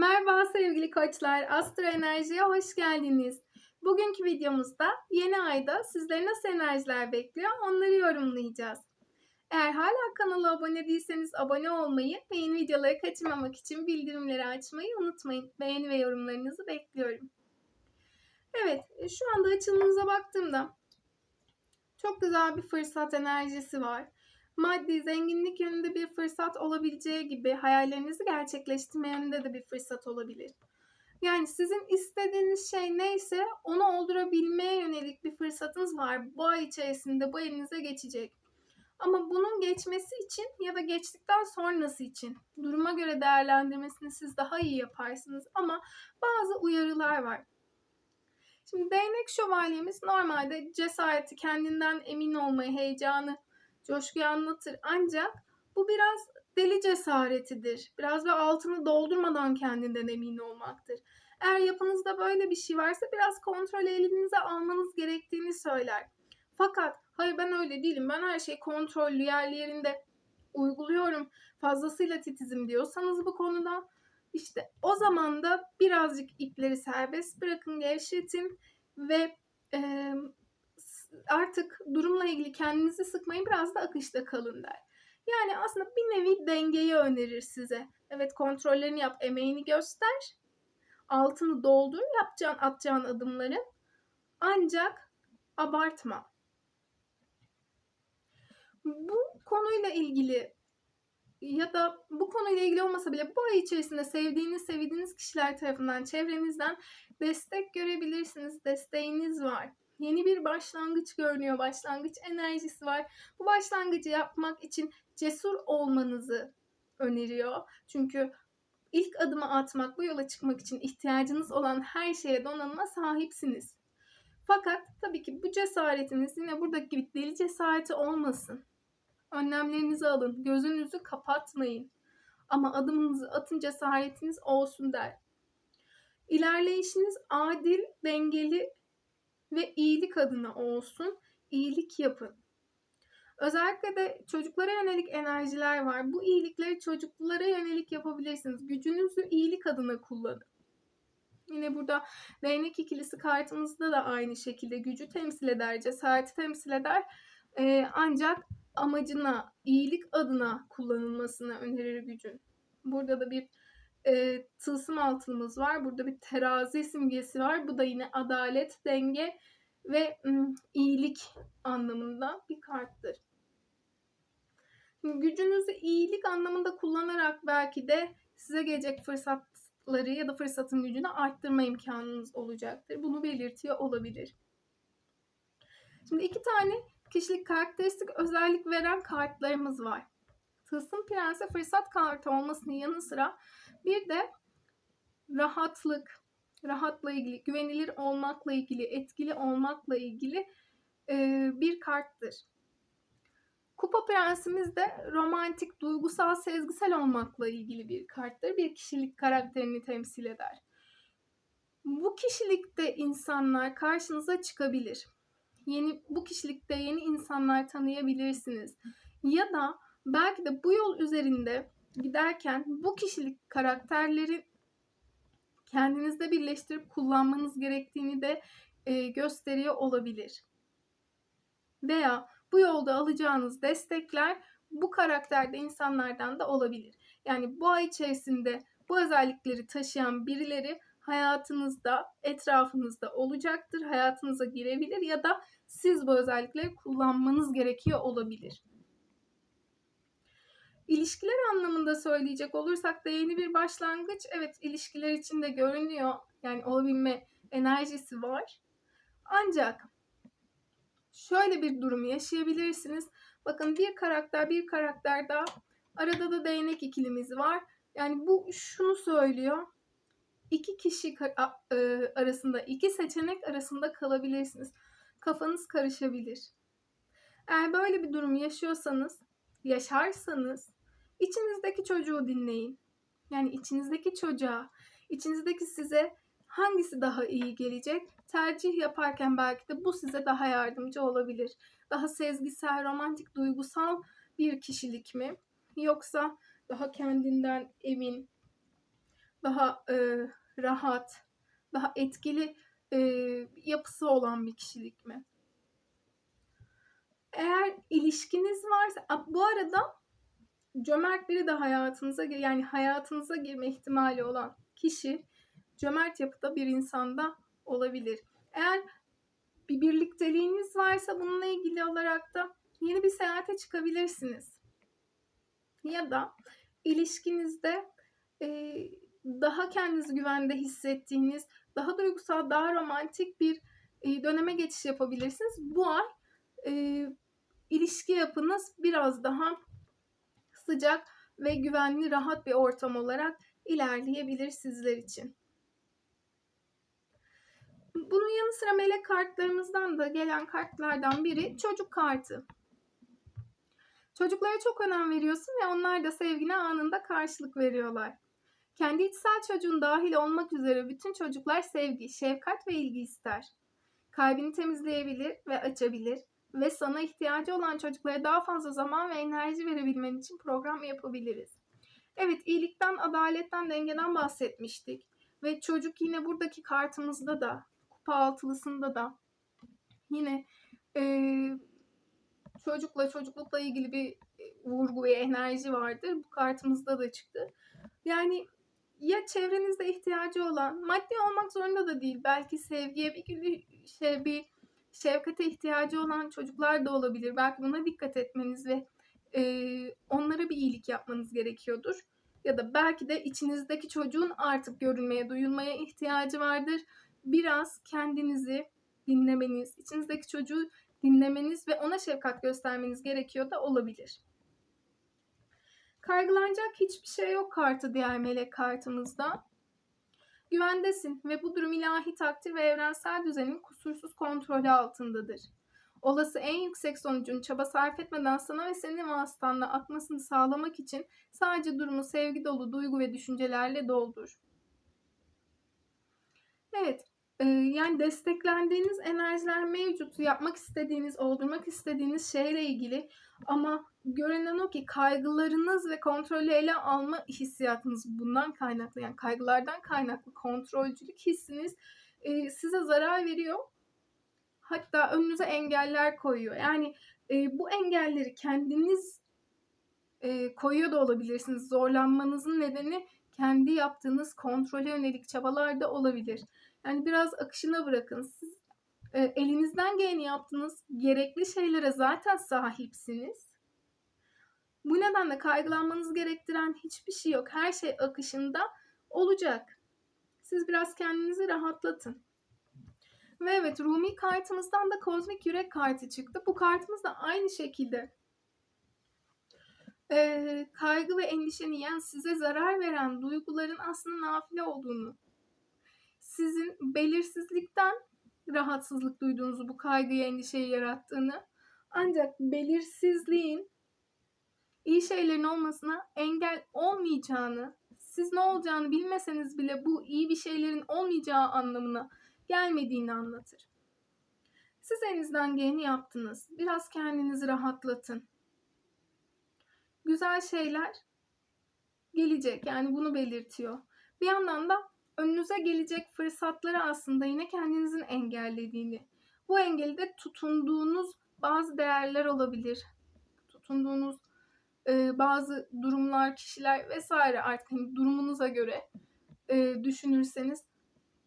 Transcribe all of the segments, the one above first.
Merhaba sevgili koçlar, Astro Enerji'ye hoş geldiniz. Bugünkü videomuzda yeni ayda sizleri nasıl enerjiler bekliyor onları yorumlayacağız. Eğer hala kanala abone değilseniz abone olmayı ve yeni videoları kaçırmamak için bildirimleri açmayı unutmayın. Beğeni ve yorumlarınızı bekliyorum. Evet, şu anda açılımımıza baktığımda çok güzel bir fırsat enerjisi var maddi zenginlik yönünde bir fırsat olabileceği gibi hayallerinizi gerçekleştirme yönünde de bir fırsat olabilir. Yani sizin istediğiniz şey neyse onu oldurabilmeye yönelik bir fırsatınız var. Bu ay içerisinde bu elinize geçecek. Ama bunun geçmesi için ya da geçtikten sonrası için duruma göre değerlendirmesini siz daha iyi yaparsınız. Ama bazı uyarılar var. Şimdi değnek şövalyemiz normalde cesareti, kendinden emin olmayı, heyecanı, coşkuyu anlatır. Ancak bu biraz deli cesaretidir. Biraz ve altını doldurmadan kendinden emin olmaktır. Eğer yapınızda böyle bir şey varsa biraz kontrol elinize almanız gerektiğini söyler. Fakat hayır ben öyle değilim. Ben her şeyi kontrollü yerli yerinde uyguluyorum. Fazlasıyla titizim diyorsanız bu konuda işte o zaman da birazcık ipleri serbest bırakın, gevşetin ve e, artık durumla ilgili kendinizi sıkmayın biraz da akışta kalın der. Yani aslında bir nevi dengeyi önerir size. Evet kontrollerini yap, emeğini göster. Altını doldur, yapacağın, atacağın adımları. Ancak abartma. Bu konuyla ilgili ya da bu konuyla ilgili olmasa bile bu ay içerisinde sevdiğiniz, sevdiğiniz kişiler tarafından, çevrenizden destek görebilirsiniz. Desteğiniz var yeni bir başlangıç görünüyor. Başlangıç enerjisi var. Bu başlangıcı yapmak için cesur olmanızı öneriyor. Çünkü ilk adımı atmak, bu yola çıkmak için ihtiyacınız olan her şeye donanıma sahipsiniz. Fakat tabii ki bu cesaretiniz yine buradaki gibi deli cesareti olmasın. Önlemlerinizi alın, gözünüzü kapatmayın. Ama adımınızı atın cesaretiniz olsun der. İlerleyişiniz adil, dengeli ve iyilik adına olsun. iyilik yapın. Özellikle de çocuklara yönelik enerjiler var. Bu iyilikleri çocuklara yönelik yapabilirsiniz. Gücünüzü iyilik adına kullanın. Yine burada değnek ikilisi kartımızda da aynı şekilde gücü temsil eder, cesareti temsil eder. Ee, ancak amacına, iyilik adına kullanılmasını önerir gücün. Burada da bir e, tılsım altımız var. Burada bir terazi simgesi var. Bu da yine adalet, denge ve ım, iyilik anlamında bir karttır. gücünüzü iyilik anlamında kullanarak belki de size gelecek fırsatları ya da fırsatın gücünü arttırma imkanınız olacaktır. Bunu belirtiyor olabilir. Şimdi iki tane kişilik karakteristik özellik veren kartlarımız var. Tılsım Prense fırsat kartı olmasının yanı sıra bir de rahatlık, rahatla ilgili, güvenilir olmakla ilgili, etkili olmakla ilgili e, bir karttır. Kupa Prensimiz de romantik, duygusal, sezgisel olmakla ilgili bir karttır. Bir kişilik karakterini temsil eder. Bu kişilikte insanlar karşınıza çıkabilir. Yeni bu kişilikte yeni insanlar tanıyabilirsiniz. Ya da belki de bu yol üzerinde giderken bu kişilik karakterleri kendinizde birleştirip kullanmanız gerektiğini de e, gösteriyor olabilir. Veya bu yolda alacağınız destekler bu karakterde insanlardan da olabilir. Yani bu ay içerisinde bu özellikleri taşıyan birileri hayatınızda, etrafınızda olacaktır. Hayatınıza girebilir ya da siz bu özellikleri kullanmanız gerekiyor olabilir. İlişkiler anlamında söyleyecek olursak da yeni bir başlangıç evet ilişkiler içinde görünüyor. Yani olabilme enerjisi var. Ancak şöyle bir durum yaşayabilirsiniz. Bakın bir karakter bir karakter daha arada da değnek ikilimiz var. Yani bu şunu söylüyor. İki kişi e, arasında, iki seçenek arasında kalabilirsiniz. Kafanız karışabilir. Eğer böyle bir durum yaşıyorsanız, yaşarsanız İçinizdeki çocuğu dinleyin. Yani içinizdeki çocuğa, içinizdeki size hangisi daha iyi gelecek? Tercih yaparken belki de bu size daha yardımcı olabilir. Daha sezgisel, romantik, duygusal bir kişilik mi? Yoksa daha kendinden emin, daha e, rahat, daha etkili e, yapısı olan bir kişilik mi? Eğer ilişkiniz varsa, bu arada cömert biri de hayatınıza yani hayatınıza girme ihtimali olan kişi cömert yapıda bir insanda olabilir. Eğer bir birlikteliğiniz varsa bununla ilgili olarak da yeni bir seyahate çıkabilirsiniz. Ya da ilişkinizde e, daha kendinizi güvende hissettiğiniz, daha duygusal, daha romantik bir e, döneme geçiş yapabilirsiniz. Bu ay e, ilişki yapınız biraz daha sıcak ve güvenli, rahat bir ortam olarak ilerleyebilir sizler için. Bunun yanı sıra melek kartlarımızdan da gelen kartlardan biri çocuk kartı. Çocuklara çok önem veriyorsun ve onlar da sevgine anında karşılık veriyorlar. Kendi içsel çocuğun dahil olmak üzere bütün çocuklar sevgi, şefkat ve ilgi ister. Kalbini temizleyebilir ve açabilir ve sana ihtiyacı olan çocuklara daha fazla zaman ve enerji verebilmen için program yapabiliriz. Evet, iyilikten, adaletten, dengeden bahsetmiştik. Ve çocuk yine buradaki kartımızda da, kupa altılısında da yine e, çocukla, çocuklukla ilgili bir vurgu ve enerji vardır. Bu kartımızda da çıktı. Yani ya çevrenizde ihtiyacı olan, maddi olmak zorunda da değil. Belki sevgiye bir gün şey bir şefkate ihtiyacı olan çocuklar da olabilir. Belki buna dikkat etmeniz ve e, onlara bir iyilik yapmanız gerekiyordur. Ya da belki de içinizdeki çocuğun artık görülmeye, duyulmaya ihtiyacı vardır. Biraz kendinizi dinlemeniz, içinizdeki çocuğu dinlemeniz ve ona şefkat göstermeniz gerekiyor da olabilir. Kaygılanacak hiçbir şey yok kartı diğer melek kartımızda. Güvendesin ve bu durum ilahi takdir ve evrensel düzenin kusursuz kontrolü altındadır. Olası en yüksek sonucun çaba sarf etmeden sana ve senin vasıtanla akmasını sağlamak için sadece durumu sevgi dolu duygu ve düşüncelerle doldur. Evet, yani desteklendiğiniz enerjiler mevcut. Yapmak istediğiniz, oldurmak istediğiniz şeyle ilgili ama görünen o ki kaygılarınız ve kontrolü ele alma hissiyatınız bundan kaynaklı yani kaygılardan kaynaklı kontrolcülük hissiniz e, size zarar veriyor. Hatta önünüze engeller koyuyor. Yani e, bu engelleri kendiniz e, koyuyor da olabilirsiniz. Zorlanmanızın nedeni kendi yaptığınız kontrole yönelik çabalar da olabilir. Yani biraz akışına bırakın. Siz e, elinizden geleni yaptığınız gerekli şeylere zaten sahipsiniz. Bu nedenle kaygılanmanız gerektiren hiçbir şey yok. Her şey akışında olacak. Siz biraz kendinizi rahatlatın. Ve evet Rumi kartımızdan da kozmik yürek kartı çıktı. Bu kartımız da aynı şekilde e, kaygı ve endişeni yani size zarar veren duyguların aslında nafile olduğunu, sizin belirsizlikten rahatsızlık duyduğunuzu, bu kaygıyı, endişeyi yarattığını ancak belirsizliğin iyi şeylerin olmasına engel olmayacağını, siz ne olacağını bilmeseniz bile bu iyi bir şeylerin olmayacağı anlamına gelmediğini anlatır. Siz elinizden geleni yaptınız. Biraz kendinizi rahatlatın. Güzel şeyler gelecek. Yani bunu belirtiyor. Bir yandan da önünüze gelecek fırsatları aslında yine kendinizin engellediğini. Bu engeli de tutunduğunuz bazı değerler olabilir. Tutunduğunuz e, bazı durumlar, kişiler vesaire artık hani durumunuza göre e, düşünürseniz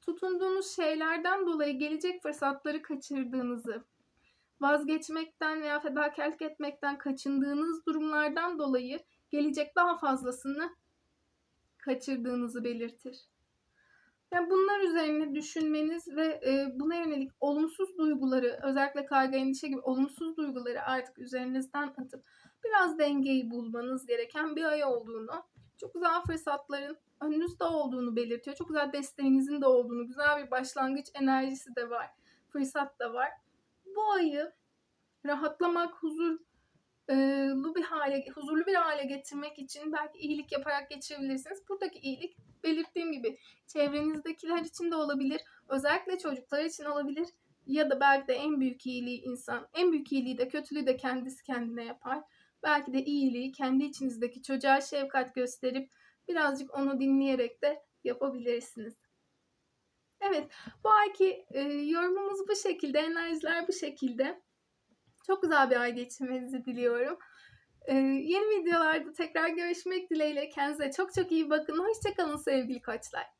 tutunduğunuz şeylerden dolayı gelecek fırsatları kaçırdığınızı, vazgeçmekten veya fedakarlık etmekten kaçındığınız durumlardan dolayı gelecek daha fazlasını kaçırdığınızı belirtir. Yani bunlar üzerine düşünmeniz ve e, buna yönelik olumsuz duyguları, özellikle kaygı, endişe gibi olumsuz duyguları artık üzerinizden atıp biraz dengeyi bulmanız gereken bir ay olduğunu, çok güzel fırsatların önünüzde olduğunu belirtiyor. Çok güzel desteğinizin de olduğunu, güzel bir başlangıç enerjisi de var, fırsat da var. Bu ayı rahatlamak, huzurlu bir hale, huzurlu bir hale getirmek için belki iyilik yaparak geçirebilirsiniz. Buradaki iyilik belirttiğim gibi çevrenizdekiler için de olabilir, özellikle çocuklar için olabilir ya da belki de en büyük iyiliği insan, en büyük iyiliği de kötülüğü de kendisi kendine yapar. Belki de iyiliği kendi içinizdeki çocuğa şefkat gösterip birazcık onu dinleyerek de yapabilirsiniz. Evet, bu ayki e, yorumumuz bu şekilde, enerjiler bu şekilde. Çok güzel bir ay geçirmenizi diliyorum. E, yeni videolarda tekrar görüşmek dileğiyle. Kendinize çok çok iyi bakın. Hoşçakalın sevgili koçlar.